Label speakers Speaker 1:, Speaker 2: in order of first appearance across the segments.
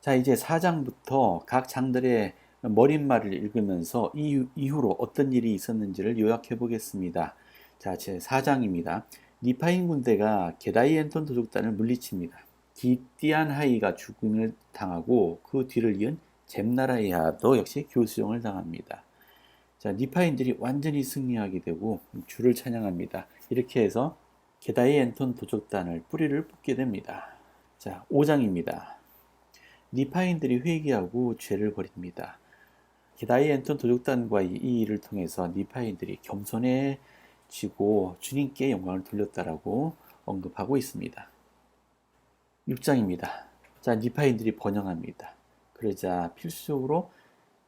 Speaker 1: 자, 이제 4장부터 각 장들의 머릿말을 읽으면서 이 이후로 어떤 일이 있었는지를 요약해 보겠습니다. 자, 제 4장입니다. 니파인 군대가 게다이 엔톤 도적단을 물리칩니다. 기띠안하이가 죽음을 당하고 그 뒤를 이은 젬나라이아도 역시 교수형을 당합니다. 자, 니파인들이 완전히 승리하게 되고 주를 찬양합니다. 이렇게 해서 게다이 엔톤 도적단을 뿌리를 뽑게 됩니다. 자, 5장입니다. 니파인들이 회개하고 죄를 버립니다. 게다이엔톤 도적단과 이 일을 통해서 니파인들이 겸손해지고 주님께 영광을 돌렸다라고 언급하고 있습니다. 6장입니다. 자, 니파인들이 번영합니다. 그러자 필수적으로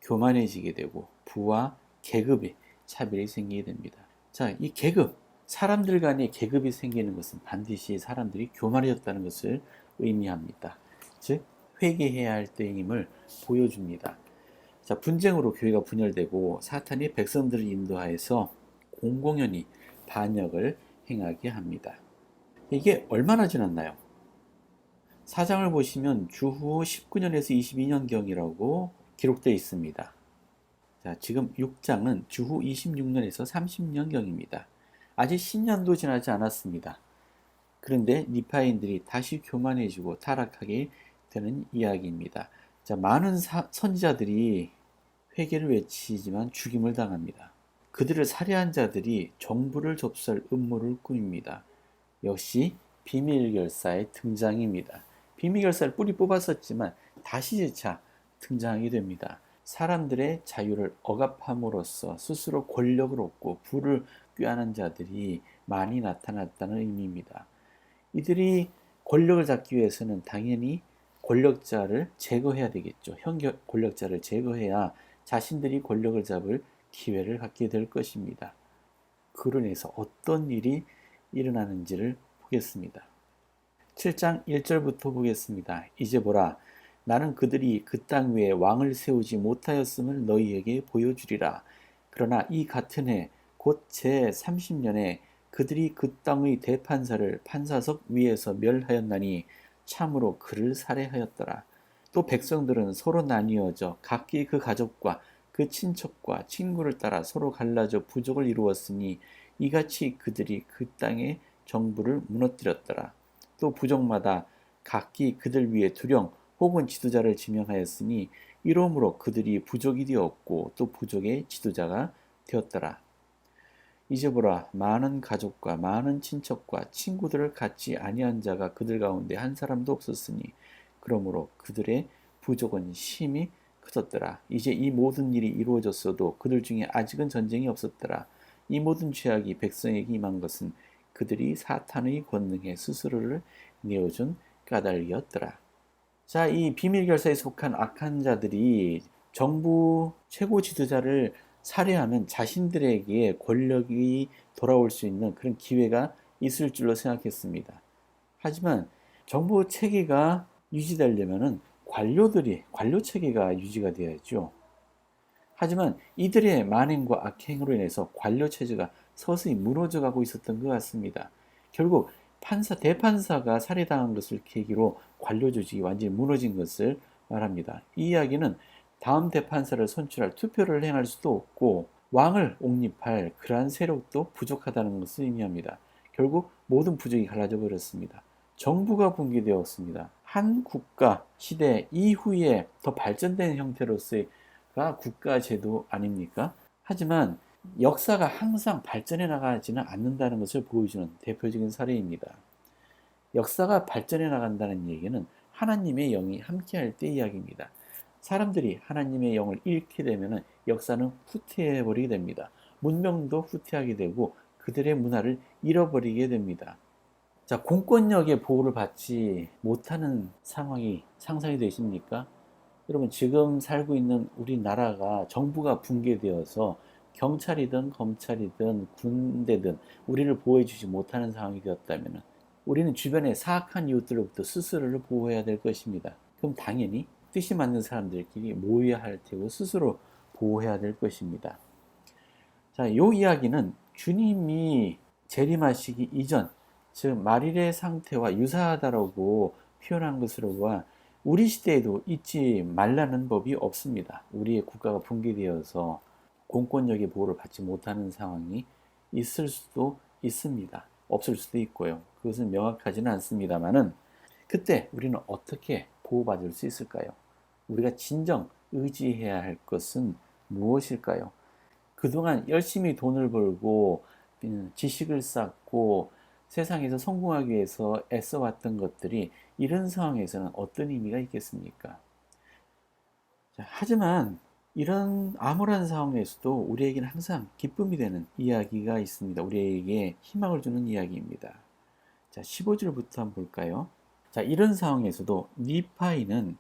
Speaker 1: 교만해지게 되고 부와 계급의 차별이 생기게 됩니다. 자, 이 계급, 사람들 간의 계급이 생기는 것은 반드시 사람들이 교만해졌다는 것을 의미합니다. 즉, 회개해야 할 때임을 보여줍니다. 자, 분쟁으로 교회가 분열되고 사탄이 백성들을 인도하여서 공공연히 반역을 행하게 합니다. 이게 얼마나 지났나요? 사장을 보시면 주후 19년에서 22년경이라고 기록되어 있습니다. 자, 지금 6장은 주후 26년에서 30년경입니다. 아직 10년도 지나지 않았습니다. 그런데 니파인들이 다시 교만해지고 타락하게 되는 이야기입니다. 자, 많은 사, 선지자들이 회개를 외치지만 죽임을 당합니다. 그들을 살해한 자들이 정부를 접수할 음모를 꾸밉니다. 역시 비밀결사의 등장입니다. 비밀결사를 뿌리 뽑았었지만 다시 재차 등장하게 됩니다. 사람들의 자유를 억압함으로써 스스로 권력을 얻고 부를 꾀하는 자들이 많이 나타났다는 의미입니다. 이들이 권력을 잡기 위해서는 당연히 권력자를 제거해야 되겠죠. 현 권력자를 제거해야 자신들이 권력을 잡을 기회를 갖게 될 것입니다. 인해서 어떤 일이 일어나는지를 보겠습니다. 7장 1절부터 보겠습니다. 이제 보라, 나는 그들이 그 땅 위에 왕을 세우지 못하였음을 너희에게 보여주리라. 그러나 이 같은 해, 곧 제 30년에 그들이 그 땅의 대판사를 판사석 위에서 멸하였나니 참으로 그를 살해하였더라. 또 백성들은 서로 나뉘어져 각기 그 가족과 그 친척과 친구를 따라 서로 갈라져 부족을 이루었으니 이같이 그들이 그 땅의 정부를 무너뜨렸더라. 또 부족마다 각기 그들 위에 두령 혹은 지도자를 지명하였으니 이러므로 그들이 부족이 되었고 또 부족의 지도자가 되었더라. 이제 보라 많은 가족과 많은 친척과 친구들을 갖지 아니한 자가 그들 가운데 한 사람도 없었으니 그러므로 그들의 부족은 심히 크었더라. 이제 이 모든 일이 이루어졌어도 그들 중에 아직은 전쟁이 없었더라. 이 모든 죄악이 백성에게 임한 것은 그들이 사탄의 권능에 스스로를 내어준 까닭이었더라. 자, 이 비밀 결사에 속한 악한 자들이 정부 최고 지도자를 살해하면 자신들에게 권력이 돌아올 수 있는 그런 기회가 있을 줄로 생각했습니다. 하지만 정부 체계가 유지되려면 관료들이 관료 체계가 유지가 되어야죠. 하지만 이들의 만행과 악행으로 인해서 관료 체제가 서서히 무너져 가고 있었던 것 같습니다. 결국 판사 대판사가 살해당한 것을 계기로 관료 조직이 완전히 무너진 것을 말합니다. 이 이야기는 다음 대판사를 선출할 투표를 행할 수도 없고 왕을 옹립할 그러한 세력도 부족하다는 것을 의미합니다. 결국 모든 부족이 갈라져 버렸습니다. 정부가 붕괴되었습니다. 한 국가 시대 이후에 더 발전된 형태로서의 국가 제도 아닙니까? 하지만 역사가 항상 발전해 나가지는 않는다는 것을 보여주는 대표적인 사례입니다. 역사가 발전해 나간다는 얘기는 하나님의 영이 함께할 때 이야기입니다. 사람들이 하나님의 영을 잃게 되면 역사는 후퇴해 버리게 됩니다. 문명도 후퇴하게 되고 그들의 문화를 잃어버리게 됩니다. 자, 공권력의 보호를 받지 못하는 상황이 상상이 되십니까? 여러분, 지금 살고 있는 우리나라가 정부가 붕괴되어서 경찰이든 검찰이든 군대든 우리를 보호해주지 못하는 상황이 되었다면 우리는 주변의 사악한 이웃들로부터 스스로를 보호해야 될 것입니다. 그럼 당연히 뜻이 맞는 사람들끼리 모여야 할 테고 스스로 보호해야 될 것입니다. 자, 이 이야기는 주님이 재림하시기 이전, 즉 마릴의 상태와 유사하다라고 표현한 것으로 봐 우리 시대에도 잊지 말라는 법이 없습니다. 우리의 국가가 붕괴되어서 공권력의 보호를 받지 못하는 상황이 있을 수도 있습니다. 없을 수도 있고요. 그것은 명확하지는 않습니다만은 그때 우리는 어떻게 보호받을 수 있을까요? 우리가 진정 의지해야 할 것은 무엇일까요? 그동안 열심히 돈을 벌고 음, 지식을 쌓고 세상에서 성공하기 위해서 애써왔던 것들이 이런 상황에서는 어떤 의미가 있겠습니까? 자, 하지만 이런 암울한 상황에서도 우리에게는 항상 기쁨이 되는 이야기가 있습니다. 우리에게 희망을 주는 이야기입니다. 자, 15절부터 한번 볼까요? 자, 이런 상황에서도 니파이는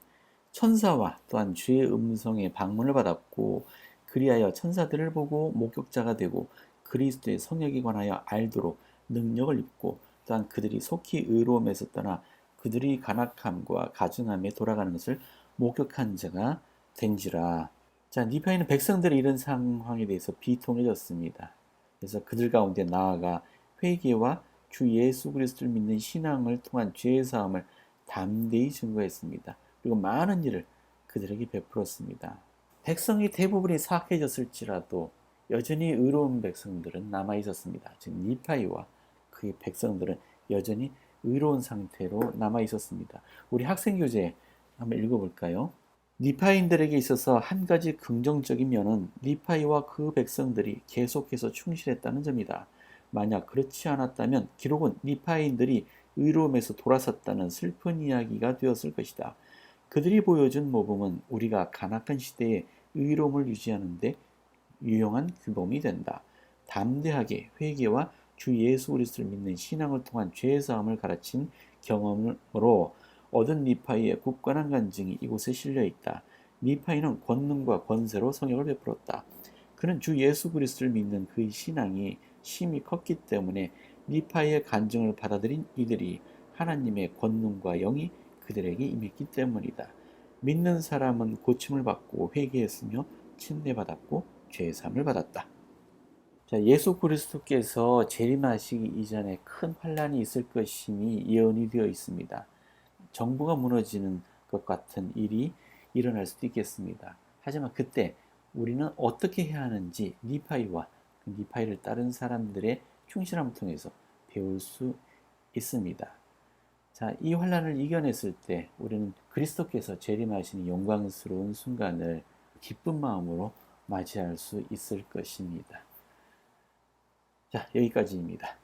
Speaker 1: 천사와 또한 주의 음성에 방문을 받았고 그리하여 천사들을 보고 목격자가 되고 그리스도의 성역에 관하여 알도록 능력을 입고 또한 그들이 속히 의로움에서 떠나 그들이 간악함과 가증함에 돌아가는 것을 목격한 자가 된지라. 자, 니파이는 백성들의 이런 상황에 대해서 비통해졌습니다. 그래서 그들 가운데 나아가 회개와 주 예수 그리스도를 믿는 신앙을 통한 죄의 사함을 담대히 증거했습니다. 그리고 많은 일을 그들에게 베풀었습니다. 백성이 대부분이 사악해졌을지라도 여전히 의로운 백성들은 남아 있었습니다. 즉 니파이와 그의 백성들은 여전히 의로운 상태로 남아 있었습니다. 우리 학생 교재 한번 읽어볼까요? 니파인들에게 있어서 한 가지 긍정적인 면은 니파이와 그 백성들이 계속해서 충실했다는 점이다. 만약 그렇지 않았다면 기록은 니파인들이 의로움에서 돌아섰다는 슬픈 이야기가 되었을 것이다. 그들이 보여준 모범은 우리가 간악한 시대에 의로움을 유지하는데 유용한 규범이 된다. 담대하게 회개와 주 예수 그리스도를 믿는 신앙을 통한 죄 사함을 가르친 경험으로 얻은 니파이의 굳건한 간증이 이곳에 실려 있다. 니파이는 권능과 권세로 성역을 베풀었다. 그는 주 예수 그리스도를 믿는 그의 신앙이 심히 컸기 때문에 니파이의 간증을 받아들인 이들이 하나님의 권능과 영이 그들에게 임했기 때문이다. 믿는 사람은 고침을 받고 회개했으며 침례받았고 죄삼을 받았다. 자, 예수 그리스도께서 재림하시기 이전에 큰 환란이 있을 것임이 예언이 되어 있습니다. 정부가 무너지는 것 같은 일이 일어날 수도 있겠습니다. 하지만 그때 우리는 어떻게 해야 하는지 니파이와 그 니파이를 따른 사람들의 충실함을 통해서 배울 수 있습니다. 자, 이 환란을 이겨냈을 때 우리는 그리스도께서 재림하시는 영광스러운 순간을 기쁜 마음으로 맞이할 수 있을 것입니다. 자, 여기까지입니다.